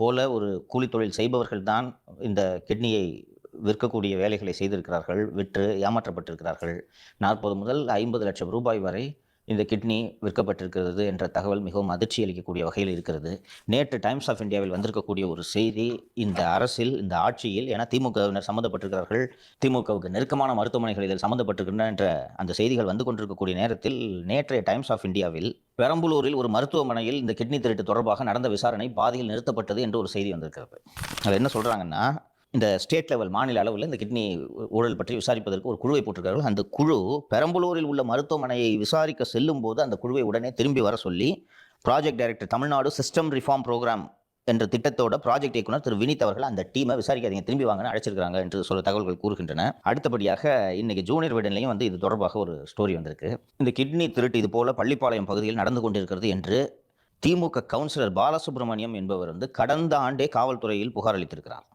போல ஒரு கூலி தொழில் செய்பவர்கள் தான் இந்த கிட்னியை விற்கக்கூடிய வேலைகளை செய்திருக்கிறார்கள் விற்று ஏமாற்றப்பட்டிருக்கிறார்கள். நாற்பது முதல் ஐம்பது லட்சம் ரூபாய் வரை இந்த கிட்னி விற்கப்பட்டிருக்கிறது என்ற தகவல் மிகவும் அதிர்ச்சி அளிக்கக்கூடிய வகையில் இருக்கிறது. நேற்று டைம்ஸ் ஆஃப் இந்தியாவில் வந்திருக்கக்கூடிய ஒரு செய்தி இந்த அரசில் இந்த ஆட்சியில் என திமுகவினர் சம்மந்தப்பட்டிருக்கிறார்கள் திமுகவுக்கு நெருக்கமான மருத்துவமனைகள் இதில் சம்மந்தப்பட்டிருக்கின்றன என்ற அந்த செய்திகள் வந்து கொண்டிருக்கக்கூடிய நேரத்தில் நேற்றைய டைம்ஸ் ஆஃப் இந்தியாவில் பெரம்பலூரில் ஒரு மருத்துவமனையில் இந்த கிட்னி திருட்டு தொடர்பாக நடந்த விசாரணை பாதியில் நிறுத்தப்பட்டது என்று ஒரு செய்தி வந்திருக்கிறது. அதில் என்ன சொல்கிறாங்கன்னா இந்த ஸ்டேட் லெவல் மாநில அளவில் இந்த கிட்னி ஊழல் பற்றி விசாரிப்பதற்கு ஒரு குழுவை போட்டிருக்கார்கள் அந்த குழு பெரம்பலூரில் உள்ள மருத்துவமனையை விசாரிக்க செல்லும் போது அந்த குழுவை உடனே திரும்பி வர சொல்லி project director Tamil Nadu system reform program என்ற திட்டத்தோட ப்ராஜெக்ட் இயக்குனர் திரு வினித் அவர்கள் அந்த டீமை விசாரிக்காதீங்க திரும்பி வாங்கன்னு அழைச்சிருக்காங்க என்று சொல்ல தகவல்கள் கூறுகின்றன. அடுத்தபடியாக இன்னைக்கு ஜூனியர் விடன்லையும் வந்து இது தொடர்பாக ஒரு ஸ்டோரி வந்திருக்கு. இந்த கிட்னி திருட்டு இது போல பள்ளிப்பாளையம் பகுதியில் நடந்து கொண்டிருக்கிறது என்று திமுக கவுன்சிலர் பாலசுப்ரமணியம் என்பவர் வந்து கடந்த ஆண்டே காவல்துறையில் புகார் அளித்திருக்கிறார்.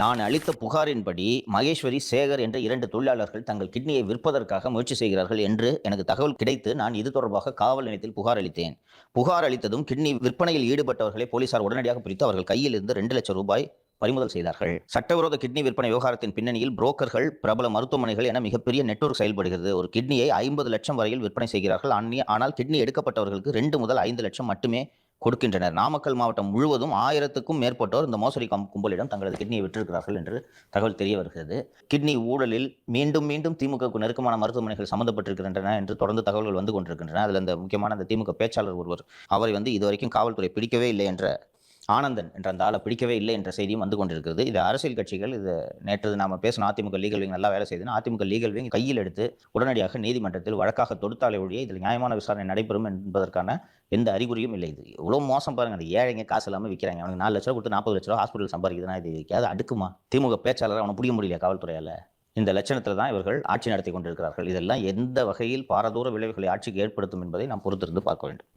நான் அளித்த புகாரின்படி மகேஸ்வரி சேகர் என்ற இரண்டு தொழிலாளர்கள் தங்கள் கிட்னியை விற்பதற்காக முயற்சி செய்கிறார்கள் என்று எனக்கு தகவல் கிடைத்து நான் இது தொடர்பாக காவல் நிலையத்தில் புகார் அளித்தேன். புகார் அளித்ததும் கிட்னி விற்பனையில் ஈடுபட்டவர்களை போலீசார் உடனடியாக பிடித்து அவர்கள் கையில் இருந்து ரெண்டு லட்சம் ரூபாய் பறிமுதல் செய்தார்கள். சட்டவிரோத கிட்னி விற்பனை விவகாரத்தின் பின்னணியில் புரோக்கர்கள் பிரபல மருத்துவமனைகள் என மிகப்பெரிய நெட்வொர்க் செயல்படுகிறது. ஒரு கிட்னியை ஐம்பது லட்சம் வரையில் விற்பனை செய்கிறார்கள். ஆனால் கிட்னி எடுக்கப்பட்டவர்களுக்கு ரெண்டு முதல் ஐந்து லட்சம் மட்டுமே கொடுக்கின்றனர். நாமக்கல் மாவட்டம் முழுவதும் ஆயிரத்துக்கும் மேற்பட்டோர் இந்த மோசடி கம்- கும்பலிடம் தங்களது கிட்னியை விற்றிருக்கிறார்கள் என்று தகவல் தெரிய வருகிறது. கிட்னி ஊழலில் மீண்டும் மீண்டும் திமுகவுக்கு நெருக்கமான மருத்துவமனைகள் சம்பந்தப்பட்டிருக்கின்றன என்று தொடர்ந்து தகவல்கள் வந்து கொண்டிருக்கின்றன. அதில் இந்த முக்கியமான அந்த திமுக பேச்சாளர் ஒருவர் அவரை வந்து இதுவரைக்கும் காவல்துறை பிடிக்கவே இல்லை என்ற ஆனந்தன் என்ற அந்த ஆளை பிடிக்கவே இல்லை என்ற செய்தியும் வந்து கொண்டிருக்கிறது. இது அரசியல் கட்சிகள் இது நேற்று நாம பேசின அதிமுக லீகல் விங் நல்லா வேலை செய்யுதுன்னா அதிமுக லீகல் விங் கையில் எடுத்து உடனடியாக நீதிமன்றத்தில் வழக்காக தொடுத்தாலே ஒழிய இதில் நியாயமான விசாரணை நடைபெறும் என்பதற்கான எந்த அறிகுறியும் இல்லை. இது இவ்வளோ மோசம் பாருங்க. அந்த ஏழைங்க காசு இல்லாமல் விற்கிறாங்க அவனுக்கு நாலு லட்ச ரூபா கொடுத்து நாற்பது லட்ச ரூபா ஹாஸ்பிட்டல் சம்பாதிக்குதுன்னா இது. அது அடுக்குமா? திமுக பேச்சாளர் அவனை பிடிக்க முடியல காவல்துறையால்? இந்த லட்சணத்தில் தான் இவர்கள் ஆட்சி நடத்தி கொண்டிருக்கிறார்கள். இதெல்லாம் எந்த வகையில் பாரதூர விளைவுகளை ஆட்சிக்கு ஏற்படுத்தும் என்பதை நாம் பொறுத்திருந்து பார்க்க வேண்டும்.